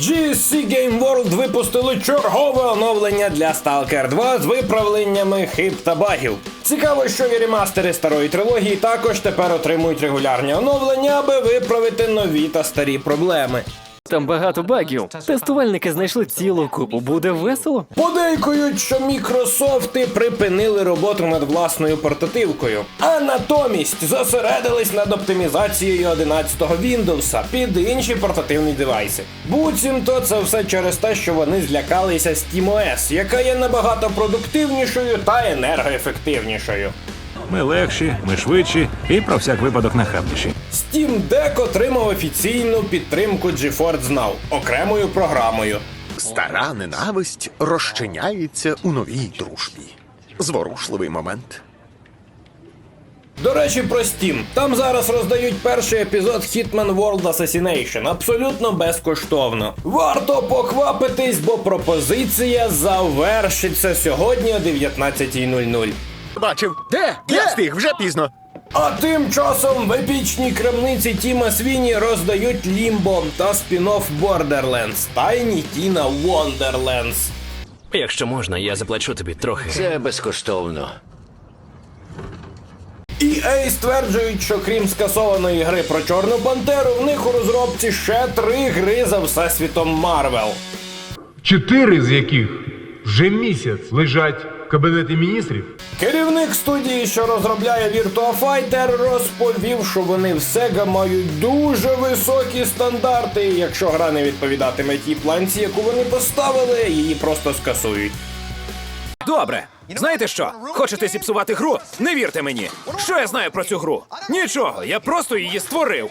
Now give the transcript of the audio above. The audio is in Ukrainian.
GSC Game World випустили чергове оновлення для Stalker 2 з виправленнями хиб та багів. Цікаво, що і ремастери старої трилогії також тепер отримують регулярні оновлення, аби виправити нові та старі проблеми. Там багато багів. Тестувальники знайшли цілу купу. Буде весело. Подейкують, що мікрософти припинили роботу над власною портативкою, а натомість зосередились над оптимізацією 11-го Windows під інші портативні девайси. Буцімто це все через те, що вони злякалися SteamOS, яка є набагато продуктивнішою та енергоефективнішою. Ми легші, ми швидші і про всяк випадок нахабніші. Steam Deck отримав офіційну підтримку GeForce Now окремою програмою. Стара ненависть розчиняється у новій дружбі. Зворушливий момент. До речі, про Steam. Там зараз роздають перший епізод Hitman World Assassination абсолютно безкоштовно. Варто поквапитись, бо пропозиція завершиться сьогодні о 19.00. Бачив. Де? Я встиг, вже пізно. А тим часом в епічній крамниці Тіма Свіні роздають Limbo та спін-офф Borderlands Tiny Tina Wonderlands. Якщо можна, я заплачу тобі трохи. Це безкоштовно. EA стверджують, що крім скасованої гри про Чорну Пантеру, в них у розробці ще три гри за всесвітом Марвел. чотири з яких вже місяць лежать кабінеті міністрів. Керівник студії, що розробляє Virtua Fighter, розповів, що вони в Sega мають дуже високі стандарти. І якщо гра не відповідатиме тій планці, яку вони поставили, її просто скасують. Добре. Знаєте що? Хочете зіпсувати гру? Не вірте мені. Що я знаю про цю гру? Нічого, я просто її створив.